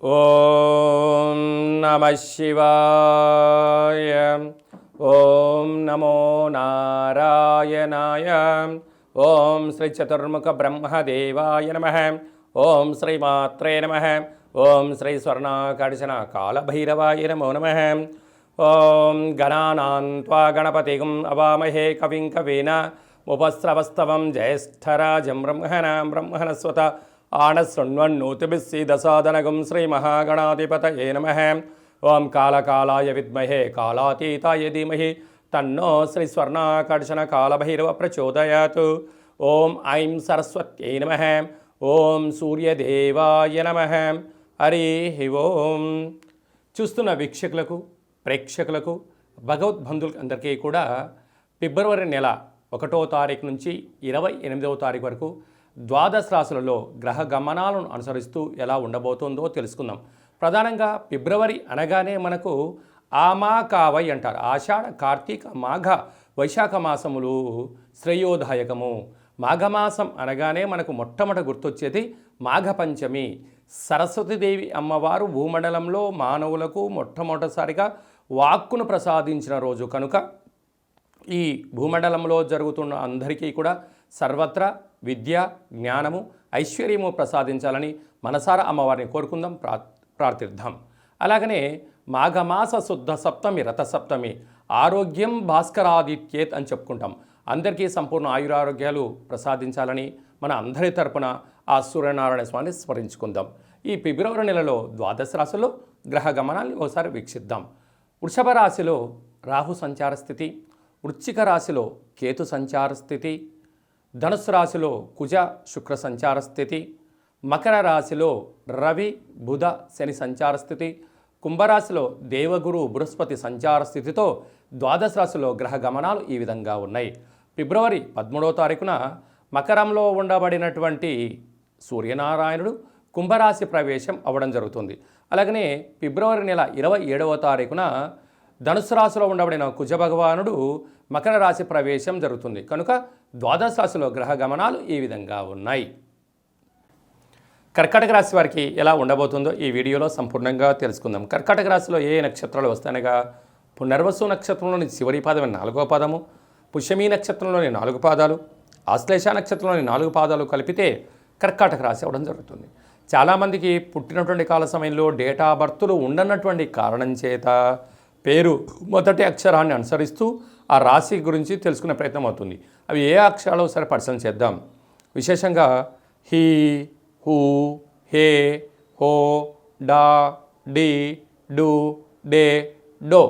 ఓం నమ శివాయ ఓం నమో నారాయణాయ ఓం శ్రీ చతుర్ముఖ బ్రహ్మదేవాయ నమ ఓం శ్రీమాత్రే నమ ఓం శ్రీ స్వర్ణాకర్షణ కాళభైరవాయ నమో నమ ఓం గణానాన్వా గణపతిగం అవామహే కవిం కవీన ఉపస్రవస్తవం జ్యేష్ఠరాజం బ్రహ్మణ బ్రహ్మణస్వత ఆనశృణ్వన్నూతిభిः సీదసాదనగం ఏ నమ. ఓం కాలకాలాయ విద్మహే కాళాతీతాయ ధీమహి. తన్నో శ్రీ స్వర్ణాకర్షణ కాలభైరవ ప్రచోదయాత్ ఓం ఐం సరస్వత్యై నమ. ఓం సూర్యదేవాయ నమ. హరి ఓం. చూస్తున్న వీక్షకులకు ప్రేక్షకులకు భగవద్బంధులకు అందరికీ కూడా ఫిబ్రవరి నెల ఒకటో తారీఖు నుంచి ఇరవై ఎనిమిదవ తారీఖు వరకు ద్వాదశ రాశులలో గ్రహ గమనాలను అనుసరిస్తూ ఎలా ఉండబోతుందో తెలుసుకుందాం. ప్రధానంగా ఫిబ్రవరి అనగానే మనకు ఆమాకావై అంటారు. ఆషాఢ కార్తీక మాఘ వైశాఖ మాసములు శ్రేయోదాయకము. మాఘమాసం అనగానే మనకు మొట్టమొదట గుర్తొచ్చేది మాఘ పంచమి. సరస్వతీదేవి అమ్మవారు భూమండలంలో మానవులకు మొట్టమొదటిసారిగా వాక్కును ప్రసాదించిన రోజు. కనుక ఈ భూమండలంలో జరుగుతున్న అందరికీ కూడా సర్వత్రా విద్య జ్ఞానము ఐశ్వర్యము ప్రసాదించాలని మనసారా అమ్మవారిని కోరుకుందాం ప్రా ప్రార్థిద్దాం. అలాగనే మాఘమాస శుద్ధ సప్తమి రథ సప్తమి ఆరోగ్యం భాస్కరాదిత్యేత్ అని చెప్పుకుంటాం. అందరికీ సంపూర్ణ ఆయురారోగ్యాలు ప్రసాదించాలని మన అందరి తరపున ఆ సూర్యనారాయణ స్వామిని స్మరించుకుందాం. ఈ ఫిబ్రవరి నెలలో ద్వాదశ రాశిలో గ్రహ గమనాన్ని ఒకసారి వీక్షిద్దాం. వృషభ రాశిలో రాహు సంచార స్థితి వృశ్చిక రాశిలో కేతు సంచార స్థితి ధనుసు రాశిలో కుజ శుక్ర సంచార స్థితి మకర రాశిలో రవి బుధ శని సంచార స్థితి కుంభరాశిలో దేవగురు బృహస్పతి సంచార స్థితితో ద్వాదశ రాశిలో గ్రహ గమనాలు ఈ విధంగా ఉన్నాయి. ఫిబ్రవరి పదమూడవ తారీఖున మకరంలో ఉండబడినటువంటి సూర్యనారాయణుడు కుంభరాశి ప్రవేశం అవ్వడం జరుగుతుంది. అలాగనే ఫిబ్రవరి నెల ఇరవై ఏడవ తారీఖున ధనుసు రాశిలో ఉండబడిన కుజ భగవానుడు మకర రాశి ప్రవేశం జరుగుతుంది. కనుక ద్వాదశ రాశిలో గ్రహ గమనాలు ఈ విధంగా ఉన్నాయి. కర్కాటక రాశి వారికి ఎలా ఉండబోతుందో ఈ వీడియోలో సంపూర్ణంగా తెలుసుకుందాం. కర్కాటక రాశిలో ఏ నక్షత్రాలు వస్తాయనగా పునర్వసు నక్షత్రంలోని చివరి పాదం నాలుగో పాదము పుష్యమీ నక్షత్రంలోని నాలుగు పాదాలు ఆశ్లేష నక్షత్రంలోని నాలుగు పాదాలు కలిపితే కర్కాటక రాశి అవ్వడం జరుగుతుంది. చాలామందికి పుట్టినటువంటి కాల సమయంలో డేటా బర్త్లు ఉండనటువంటి కారణం చేత పేరు మొదటి అక్షరాన్ని అనుసరిస్తూ ఆ రాశి గురించి తెలుసుకునే ప్రయత్నం అవుతుంది. అవి ఏ అక్షరాలు ఒకసారి పరిశీలన చేద్దాం. విశేషంగా హీ హూ హే హో డా డి డు డే డో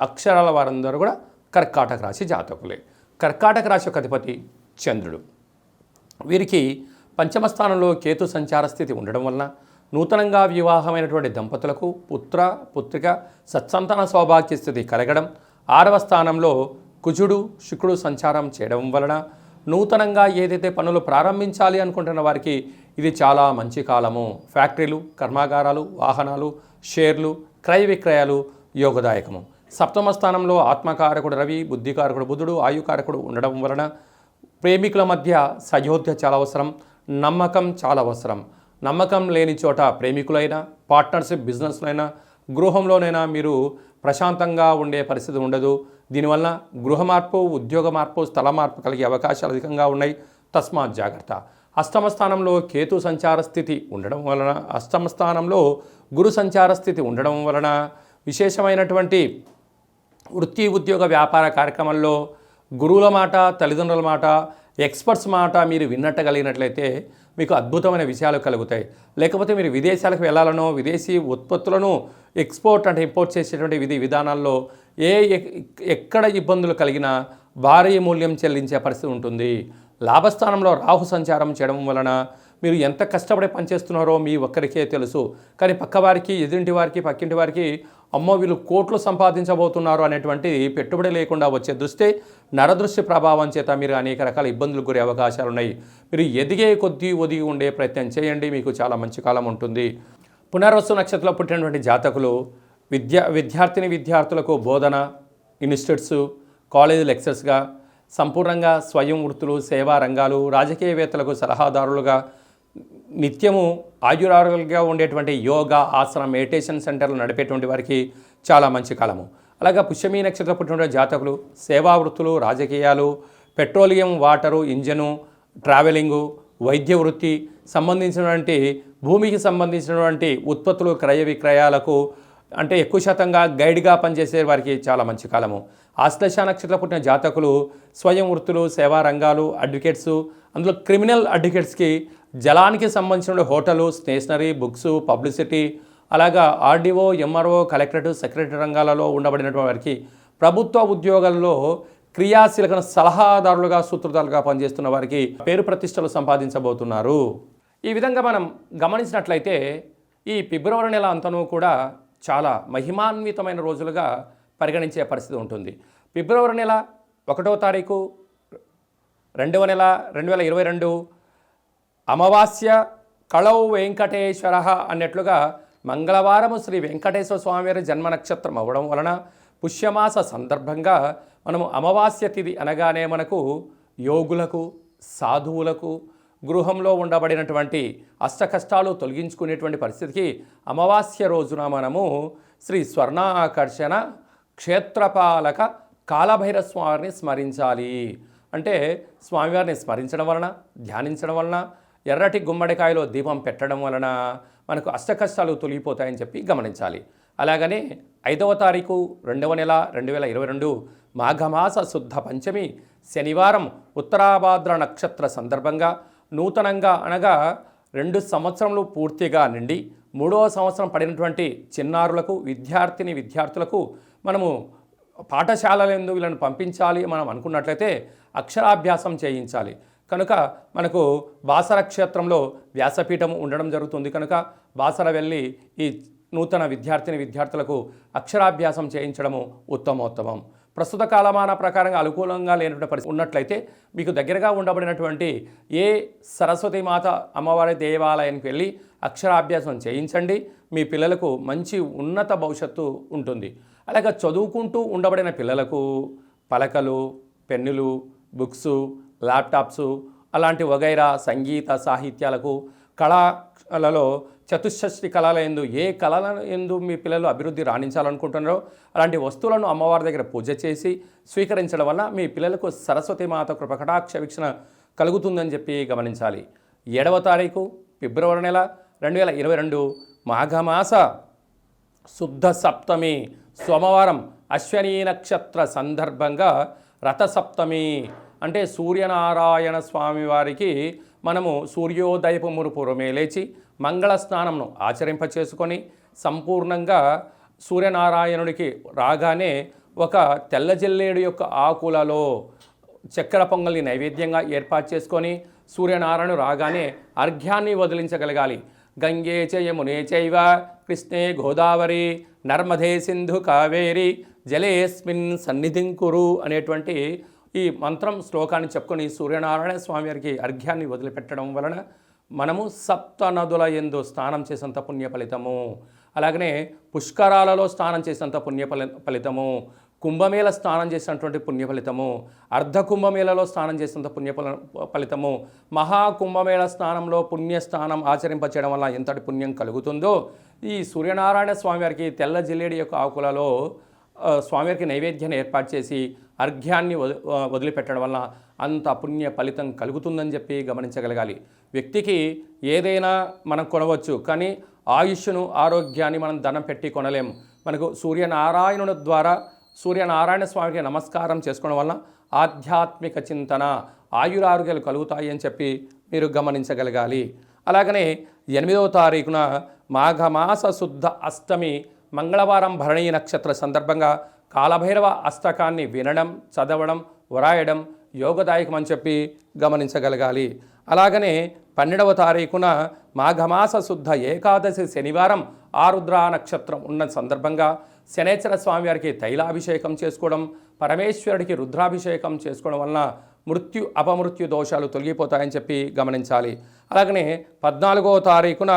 అక్షరాల వారందరూ కూడా కర్కాటక రాశి జాతకులే. కర్కాటక రాశి యొక్క అధిపతి చంద్రుడు. వీరికి పంచమ స్థానంలో కేతు సంచార స్థితి ఉండడం వలన నూతనంగా వివాహమైనటువంటి దంపతులకు పుత్ర పుత్రిక సత్సంతాన సౌభాగ్య స్థితి కలగడం ఆరవ స్థానంలో కుజుడు శుక్రుడు సంచారం చేయడం వలన నూతనంగా ఏదైతే పనులు ప్రారంభించాలి అనుకుంటున్న వారికి ఇది చాలా మంచి కాలము. ఫ్యాక్టరీలు కర్మాగారాలు వాహనాలు షేర్లు క్రయ విక్రయాలు యోగదాయకము. సప్తమ స్థానంలో ఆత్మకారకుడు రవి బుద్ధికారకుడు బుధుడు ఆయుకారకుడు ఉండడం వలన ప్రేమికుల మధ్య సయోధ్య చాలా అవసరం నమ్మకం చాలా అవసరం. నమ్మకం లేని చోట ప్రేమికులైనా పార్ట్నర్షిప్ బిజినెస్లైనా గృహంలోనైనా మీరు ప్రశాంతంగా ఉండే పరిస్థితి ఉండదు. దీనివల్ల గృహ మార్పు ఉద్యోగ మార్పు స్థల మార్పు కలిగే అవకాశాలు అధికంగా ఉన్నాయి. తస్మాత్ జాగ్రత్త. అష్టమ స్థానంలో కేతు సంచార స్థితి ఉండడం వలన అష్టమ స్థానంలో గురు సంచార స్థితి ఉండడం వలన విశేషమైనటువంటి వృత్తి ఉద్యోగ వ్యాపార కార్యక్రమంలో గురువుల మాట తల్లిదండ్రుల మాట ఎక్స్పర్ట్స్ మాట మీరు విన్నట్టు కలిగినట్లయితే మీకు అద్భుతమైన విషయాలు కలుగుతాయి. లేకపోతే మీరు విదేశాలకు వెళ్ళాలనో విదేశీ ఉత్పత్తులను ఎక్స్పోర్ట్ అంటే ఇంపోర్ట్ చేసేటువంటి విధి విధానాల్లో ఏ ఎక్- ఎక్కడ ఇబ్బందులు కలిగినా భారీ మూల్యం చెల్లించే పరిస్థితి ఉంటుంది. లాభస్థానంలో రాహు సంచారం చేయడం వలన మీరు ఎంత కష్టపడి పనిచేస్తున్నారో మీ ఒక్కరికే తెలుసు. కానీ పక్కవారికి ఎదురింటి వారికి పక్కింటి వారికి అమ్మో వీళ్ళు కోట్లు సంపాదించబోతున్నారు అనేటువంటి పెట్టుబడి లేకుండా వచ్చే దృష్టి నరదృష్టి ప్రభావం చేత మీరు అనేక రకాల ఇబ్బందులు గురే అవకాశాలు ఉన్నాయి. మీరు ఎదిగే కొద్దీ ఒదిగి ఉండే ప్రయత్నం చేయండి మీకు చాలా మంచి కాలం ఉంటుంది. పునర్వసు నక్షత్రంలో పుట్టినటువంటి జాతకులు విద్యా విద్యార్థిని విద్యార్థులకు బోధన ఇన్స్టిట్యూట్స్ కాలేజీ లెక్చర్స్గా సంపూర్ణంగా స్వయం వృత్తులు సేవా రంగాలు రాజకీయవేత్తలకు సలహాదారులుగా నిత్యము ఆయురారోగ్యంగా ఉండేటువంటి యోగా ఆసన మెడిటేషన్ సెంటర్లు నడిపేటువంటి వారికి చాలా మంచి కాలము. అలాగే పుష్యమీ నక్షత్ర పుట్టినటువంటి జాతకులు సేవా వృత్తులు రాజకీయాలు పెట్రోలియం వాటరు ఇంజను ట్రావెలింగు వైద్య వృత్తి సంబంధించినటువంటి భూమికి సంబంధించినటువంటి ఉత్పత్తులు క్రయ విక్రయాలకు అంటే ఎక్కువ శాతంగా గైడ్గా పనిచేసే వారికి చాలా మంచి కాలము. ఆశ్లేష నక్షత్రం పుట్టిన జాతకులు స్వయం వృత్తులు సేవా రంగాలు అడ్వకేట్స్ అందులో క్రిమినల్ అడ్వకేట్స్కి జలానికి సంబంధించిన హోటలు స్టేషనరీ బుక్స్ పబ్లిసిటీ అలాగా ఆర్డీఓ ఎంఆర్ఓ కలెక్టరేట్ సెక్రటరీ రంగాలలో ఉండబడినటువంటి వారికి ప్రభుత్వ ఉద్యోగాల్లో క్రియాశీలక సలహాదారులుగా సూత్రధారులుగా పనిచేస్తున్న వారికి పేరు ప్రతిష్టలు సంపాదించబోతున్నారు. ఈ విధంగా మనం గమనించినట్లయితే ఈ ఫిబ్రవరి నెల అంతనూ కూడా చాలా మహిమాన్వితమైన రోజులుగా పరిగణించే పరిస్థితి ఉంటుంది. ఫిబ్రవరి నెల ఒకటో తారీఖు రెండవ నెల రెండు వేల ఇరవై రెండు అమావాస్య కళౌ వెంకటేశ్వర అన్నట్లుగా మంగళవారము శ్రీ వెంకటేశ్వర స్వామివారి జన్మ నక్షత్రం అవ్వడం వలన పుష్యమాస సందర్భంగా మనము అమావాస్య తిథి అనగానే మనకు యోగులకు సాధువులకు గృహంలో ఉండబడినటువంటి అష్టకష్టాలు తొలగించుకునేటువంటి పరిస్థితికి అమావాస్య రోజున మనము శ్రీ స్వర్ణాకర్షణ క్షేత్రపాలక కాలభైర స్వామిని స్మరించాలి. అంటే స్వామివారిని స్మరించడం వలన ధ్యానించడం వలన ఎర్రటి గుమ్మడికాయలో దీపం పెట్టడం వలన మనకు అష్ట కష్టాలు తొలగిపోతాయని చెప్పి గమనించాలి. అలాగనే ఐదవ తారీఖు రెండవ నెల రెండు వేల ఇరవై రెండు మాఘమాస శుద్ధ పంచమి శనివారం ఉత్తరాభాద్ర నక్షత్ర సందర్భంగా నూతనంగా అనగా రెండు సంవత్సరములు పూర్తిగా నిండి మూడవ సంవత్సరం పడినటువంటి చిన్నారులకు విద్యార్థిని విద్యార్థులకు మనము పాఠశాలలందు వీళ్ళని పంపించాలి. మనం అనుకున్నట్లయితే అక్షరాభ్యాసం చేయించాలి. కనుక మనకు బాసర క్షేత్రంలో వ్యాసపీఠం ఉండడం జరుగుతుంది. కనుక బాసర వెళ్ళి ఈ నూతన విద్యార్థిని విద్యార్థులకు అక్షరాభ్యాసం చేయించడము ఉత్తమోత్తమం. ప్రస్తుత కాలమాన ప్రకారంగా అనుకూలంగా లేనటువంటి పరిస్థితి ఉన్నట్లయితే మీకు దగ్గరగా ఉండబడినటువంటి ఏ సరస్వతి మాత అమ్మవారి దేవాలయానికి వెళ్ళి అక్షరాభ్యాసం చేయించండి. మీ పిల్లలకు మంచి ఉన్నత భవిష్యత్తు ఉంటుంది. అలాగే చదువుకుంటూ ఉండబడిన పిల్లలకు పలకలు పెన్నులు బుక్స్ ల్యాప్టాప్స్ అలాంటి వగైరా సంగీత సాహిత్యాలకు కళలలో చతుషష్టి కళల ఎందు ఏ కళల ఎందు మీ పిల్లలు అభివృద్ధి రాణించాలనుకుంటున్నారో అలాంటి వస్తువులను అమ్మవారి దగ్గర పూజ చేసి స్వీకరించడం వల్ల మీ పిల్లలకు సరస్వతి మాత కృపకటాక్ష వీక్షణ కలుగుతుందని చెప్పి గమనించాలి. ఏడవ తారీఖు ఫిబ్రవరి నెల రెండు వేల ఇరవై రెండు మాఘమాస శుద్ధ సప్తమి సోమవారం అశ్వనీ నక్షత్ర సందర్భంగా రథసప్తమి అంటే సూర్యనారాయణ స్వామి వారికి మనము సూర్యోదయపు మురుపురమే లేచి మంగళ స్నానంను ఆచరింప చేసుకొని సంపూర్ణంగా సూర్యనారాయణుడికి రాగానే ఒక తెల్ల జిల్లేడు యొక్క ఆకులలో చక్కెర పొంగల్ని నైవేద్యంగా ఏర్పాటు చేసుకొని సూర్యనారాయణ రాగానే అర్ఘ్యాన్ని వదిలించగలగాలి. గంగే చ చైవ కృష్ణే గోదావరి నర్మదే సింధు కావేరి జలేస్మిన్ సన్నిధింకురు అనేటువంటి ఈ మంత్రం శ్లోకాన్ని చెప్పుకొని సూర్యనారాయణ స్వామి వారికి అర్ఘ్యాన్ని వదిలిపెట్టడం వలన మనము సప్త నదుల ఎందు స్నానం చేసేంత పుణ్య ఫలితము. అలాగనే పుష్కరాలలో స్నానం చేసినంత పుణ్య ఫలి- ఫలితము. కుంభమేళ స్నానం చేసినటువంటి పుణ్య ఫలితము. అర్ధ కుంభమేళలో స్నానం చేసినంత పుణ్య ఫల- ఫలితము. మహా కుంభమేళ స్నానంలో పుణ్య స్నానం ఆచరింపచేయడం వల్ల ఎంతటి పుణ్యం కలుగుతుందో ఈ సూర్యనారాయణ స్వామివారికి తెల్ల జిల్లేడి యొక్క ఆకులలో స్వామివారికి నైవేద్యాన్ని ఏర్పాటు చేసి అర్ఘ్యాన్ని వదిలిపెట్టడం వల్ల అంత పుణ్య ఫలితం కలుగుతుందని చెప్పి గమనించగలగాలి. వ్యక్తికి ఏదైనా మనం కొనవచ్చు కానీ ఆయుష్ను ఆరోగ్యాన్ని మనం ధనం పెట్టి కొనలేము మనకు సూర్యనారాయణుని ద్వారా సూర్యనారాయణ స్వామికి నమస్కారం చేసుకోవడం వల్ల ఆధ్యాత్మిక చింతన ఆయురారోగ్యాలు కలుగుతాయి అని చెప్పి మీరు గమనించగలగాలి. అలాగనే ఎనిమిదవ తారీఖున మాఘమాస శుద్ధ అష్టమి మంగళవారం భరణీ నక్షత్ర సందర్భంగా కాలభైరవ అష్టకాన్ని వినడం చదవడం వ్రాయడం యోగదాయకం అని చెప్పి గమనించగలగాలి. అలాగనే పన్నెండవ తారీఖున మాఘమాస శుద్ధ ఏకాదశి శనివారం ఆరుద్రా నక్షత్రం ఉన్న సందర్భంగా శనేశ్వర స్వామివారికి తైలాభిషేకం చేసుకోవడం పరమేశ్వరుడికి రుద్రాభిషేకం చేసుకోవడం వలన మృత్యు అపమృత్యు దోషాలు తొలగిపోతాయని చెప్పి గమనించాలి. అలాగనే పద్నాలుగవ తారీఖున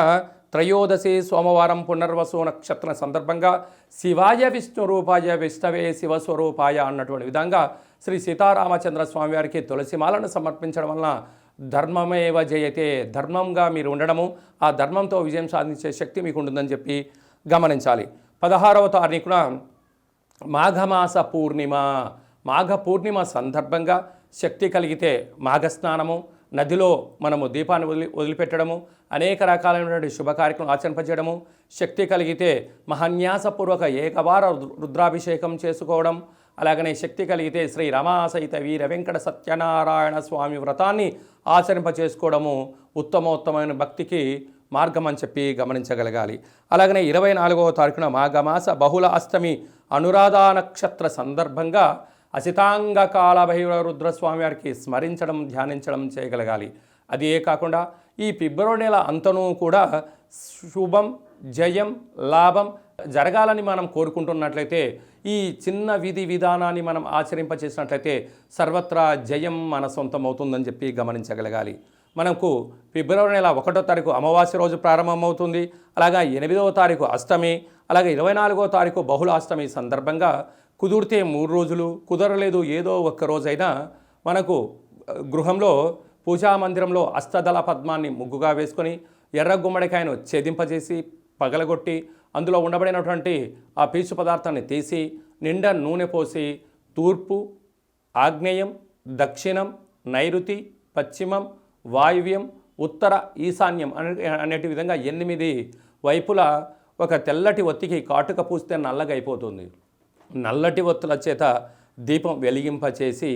త్రయోదశి సోమవారం పునర్వసు నక్షత్రం సందర్భంగా శివాయ విష్ణు రూపాయ విష్ణవే శివస్వరూపాయ అన్నటువంటి విధంగా శ్రీ సీతారామచంద్ర స్వామివారికి తులసిమాలను సమర్పించడం వలన ధర్మమేవ జయతే ధర్మంగా మీరు ఉండడము ఆ ధర్మంతో విజయం సాధించే శక్తి మీకు ఉంటుందని చెప్పి గమనించాలి. పదహారవ తారీఖున మాఘమాస పూర్ణిమ. మాఘ పూర్ణిమ సందర్భంగా శక్తి కలిగితే మాఘస్నానము నదిలో మనము దీపాన్ని వదిలి వదిలిపెట్టడము అనేక రకాలైనటువంటి శుభ కార్యక్రమం ఆచరింపజేయడము శక్తి కలిగితే మహాన్యాసపూర్వక ఏకవార రుద్రాభిషేకం చేసుకోవడం అలాగనే శక్తి కలిగితే శ్రీ రమాసహిత వీర వెంకట సత్యనారాయణ స్వామి వ్రతాన్ని ఆచరింప చేసుకోవడము ఉత్తమోత్తమైన భక్తికి మార్గం అని చెప్పి గమనించగలగాలి. అలాగనే ఇరవై నాలుగవ తారీఖున మాఘమాస బహుళ అష్టమి అనురాధ నక్షత్ర సందర్భంగా అసితాంగ కాలభైరవ రుద్రస్వామి వారికి స్మరించడం ధ్యానించడం చేయగలగాలి. అది ఏ కాకుండా ఈ ఫిబ్రవరి నెల అంతను కూడా శుభం జయం లాభం జరగాలని మనం కోరుకుంటున్నట్లయితే ఈ చిన్న విధి విధానాన్ని మనం ఆచరింపచేసినట్లయితే సర్వత్రా జయం మన సొంతం అవుతుందని చెప్పి గమనించగలగాలి. మనకు ఫిబ్రవరి నెల ఒకటో తారీఖు అమావాస్య రోజు ప్రారంభమవుతుంది. అలాగే ఎనిమిదవ తారీఖు అష్టమి అలాగే ఇరవై నాలుగో తారీఖు బహుళ అష్టమి సందర్భంగా కుదిరితే మూడు రోజులు కుదరలేదు ఏదో ఒక్క రోజైనా మనకు గృహంలో పూజా మందిరంలో అష్టదళ పద్మాన్ని ముగ్గుగా వేసుకొని ఎర్ర గుమ్మడికాయను ఛేదింపజేసి పగలగొట్టి అందులో ఉండబడినటువంటి ఆ పీచు పదార్థాన్ని తీసి నిండా నూనె పోసి తూర్పు ఆగ్నేయం దక్షిణం నైరుతి పశ్చిమం వాయువ్యం ఉత్తర ఈశాన్యం అనే అనేటి విధంగా ఎనిమిది వైపులా ఒక తెల్లటి ఒత్తికి కాటుక పూస్తే నల్లగా అయిపోతుంది. నల్లటి ఒత్తుల చేత దీపం వెలిగింపచేసి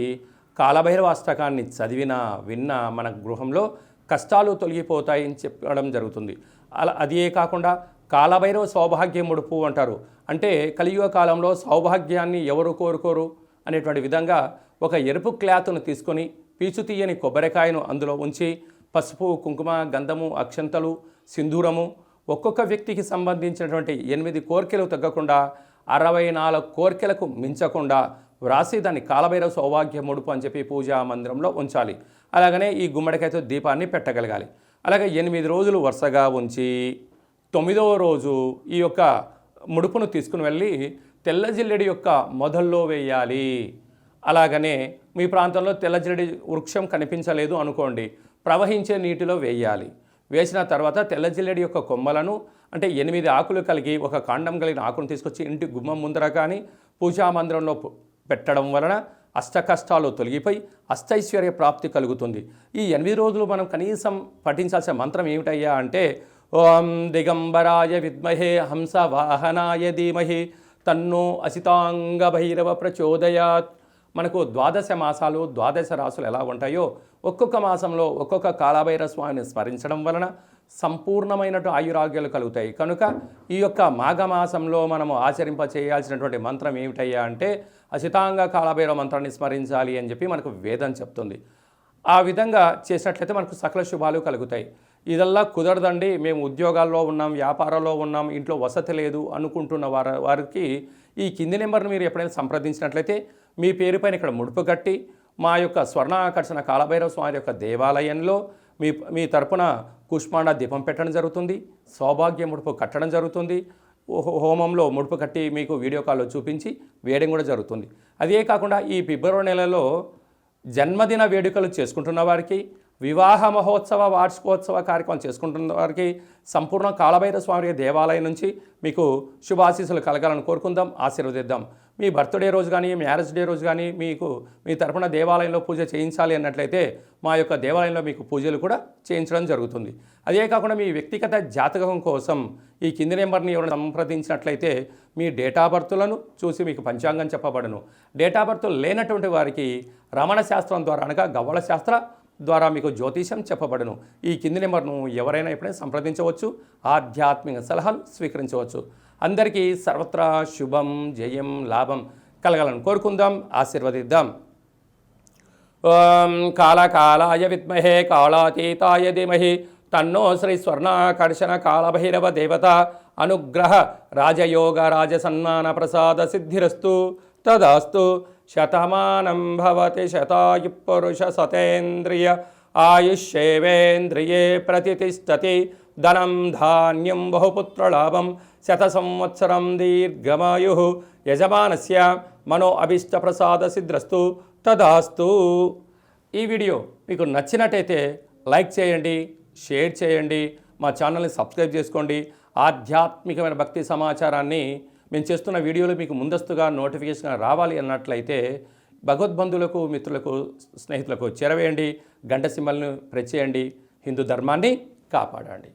కాలభైరవాష్టకాన్ని చదివినా విన్నా మన గృహంలో కష్టాలు తొలగిపోతాయని చెప్పడం జరుగుతుంది. అలా అదే కాకుండా కాలభైరవ సౌభాగ్య ముడుపు అంటారు. అంటే కలియుగ కాలంలో సౌభాగ్యాన్ని ఎవరు కోరుకోరు అనేటువంటి విధంగా ఒక ఎరుపు క్లాత్ను తీసుకొని పీచు తీయని కొబ్బరికాయను అందులో ఉంచి పసుపు కుంకుమ గంధము అక్షంతలు సింధూరము ఒక్కొక్క వ్యక్తికి సంబంధించినటువంటి ఎనిమిది కోరికలు తగ్గకుండా అరవై నాలుగు కోరికలకు మించకుండా వ్రాసి దాన్ని కాలభైరవ సౌభాగ్య ముడుపు అని చెప్పి పూజా మందిరంలో ఉంచాలి. అలాగనే ఈ గుమ్మడికాయతో దీపాన్ని పెట్టగలగాలి. అలాగే ఎనిమిది రోజులు వరుసగా ఉంచి తొమ్మిదవ రోజు ఈ యొక్క ముడుపును తీసుకుని వెళ్ళి తెల్ల జిల్లెడి యొక్క మొదల్లో వేయాలి. అలాగనే మీ ప్రాంతంలో తెల్ల జిల్లెడి వృక్షం కనిపించలేదు అనుకోండి ప్రవహించే నీటిలో వేయాలి. వేసిన తర్వాత తెల్ల జిల్లెడి యొక్క కొమ్మలను అంటే ఎనిమిది ఆకులు కలిగి ఒక కాండం కలిగిన ఆకును తీసుకొచ్చి ఇంటి గుమ్మం ముందర కానీ పూజా మందిరంలో పెట్టడం వలన అష్ట కష్టాలు తొలగిపోయి అష్టైశ్వర్య ప్రాప్తి కలుగుతుంది. ఈ ఎనిమిది రోజులు మనం కనీసం పఠించాల్సిన మంత్రం ఏమిటయ్యా అంటే ఓం దిగంబరాయ విద్మహే హంస వాహనాయ ధీమహి తన్నో అసితాంగ భైరవ ప్రచోదయాత్. మనకు ద్వాదశ మాసాలు ద్వాదశ రాసులు ఎలా ఉంటాయో ఒక్కొక్క మాసంలో ఒక్కొక్క కాలభైర స్వామిని స్మరించడం వలన సంపూర్ణమైనటు ఆయురాగ్యాలు కలుగుతాయి. కనుక ఈ యొక్క మాఘమాసంలో మనము ఆచరింప చేయాల్సినటువంటి మంత్రం ఏమిటయ్యా అంటే అశితాంగ కాలభైరవ మంత్రాన్ని స్మరించాలి అని చెప్పి మనకు వేదం చెప్తుంది. ఆ విధంగా చేసినట్లయితే మనకు సకల శుభాలు కలుగుతాయి. ఇదల్లా కుదరదండి. మేము ఉద్యోగాల్లో ఉన్నాం వ్యాపారంలో ఉన్నాం ఇంట్లో వసతి లేదు అనుకుంటున్న వారి వారికి ఈ కింది నెంబర్ను మీరు ఎప్పుడైనా సంప్రదించినట్లయితే మీ పేరుపైన ఇక్కడ ముడుపు కట్టి మా యొక్క స్వర్ణ ఆకర్షణ కాలభైరవ స్వామి యొక్క దేవాలయంలో మీ మీ తరపున కుష్మాండ దీపం పెట్టడం జరుగుతుంది. సౌభాగ్య ముడుపు కట్టడం జరుగుతుంది. హోమంలో ముడుపు కట్టి మీకు వీడియో కాల్లో చూపించి వేయడం కూడా జరుగుతుంది. అదే కాకుండా ఈ ఫిబ్రవరి నెలలో జన్మదిన వేడుకలు చేసుకుంటున్న వారికి వివాహ మహోత్సవ వార్షికోత్సవ కార్యక్రమం చేసుకుంటున్న వారికి సంపూర్ణ కాలభైర స్వామి దేవాలయం నుంచి మీకు శుభాశీస్సులు కలగాలని కోరుకుందాం ఆశీర్వదిద్దాం. మీ బర్త్డే రోజు కానీ మ్యారేజ్ డే రోజు కానీ మీకు మీ తరపున దేవాలయంలో పూజ చేయించాలి అన్నట్లయితే మా యొక్క దేవాలయంలో మీకు పూజలు కూడా చేయించడం జరుగుతుంది. అదే కాకుండా మీ వ్యక్తిగత జాతకం కోసం ఈ కింది నెంబర్ని ఎవరైనా సంప్రదించినట్లయితే మీ డేట్ ఆఫ్ బర్త్లను చూసి మీకు పంచాంగం చెప్పబడను. డేట్ ఆఫ్ బర్త్ లేనటువంటి వారికి రమణ శాస్త్రం ద్వారా అనగా గవ్వల శాస్త్ర ద్వారా మీకు జ్యోతిషం చెప్పబడను. ఈ కింది నెంబర్ను ఎవరైనా ఎప్పుడైనా సంప్రదించవచ్చు. ఆధ్యాత్మిక సలహాలు స్వీకరించవచ్చు. అందరికీ సర్వత్రా శుభం జయం లాభం కలగాలని కోరుకుందాం ఆశీర్వదిద్దాం. ఓం కాళకాలాయ విద్మహే కాళాతీతాయ ధీమహి తన్నో శ్రీ స్వర్ణాకర్షణ కాళభైరవ దేవత అనుగ్రహ రాజయోగ రాజసన్మాన ప్రసాద సిద్ధిరస్తు. తదాస్తు. శతమానం భవతి శతాయు పురుష సతేంద్రియ ఆయుష్యేవేంద్రియే ప్రతిష్టతి. ధనం ధాన్యం బహుపుత్రలాభం శత సంవత్సరం దీర్ఘమాయు. యజమానస్య మనో అభీష్టప్రసాద సిద్ధ్రస్తు తదాస్తు. ఈ వీడియో మీకు నచ్చినట్టయితే లైక్ చేయండి షేర్ చేయండి మా ఛానల్ని సబ్స్క్రైబ్ చేసుకోండి. ఆధ్యాత్మికమైన భక్తి సమాచారాన్ని మేము చేస్తున్న వీడియోలు మీకు ముందస్తుగా నోటిఫికేషన్ రావాలి అన్నట్లయితే భగవద్బంధువులకు మిత్రులకు స్నేహితులకు చేరవేయండి గంట సింహల్ని ప్రెస్ చేయండి హిందూ ధర్మాన్ని కాపాడండి.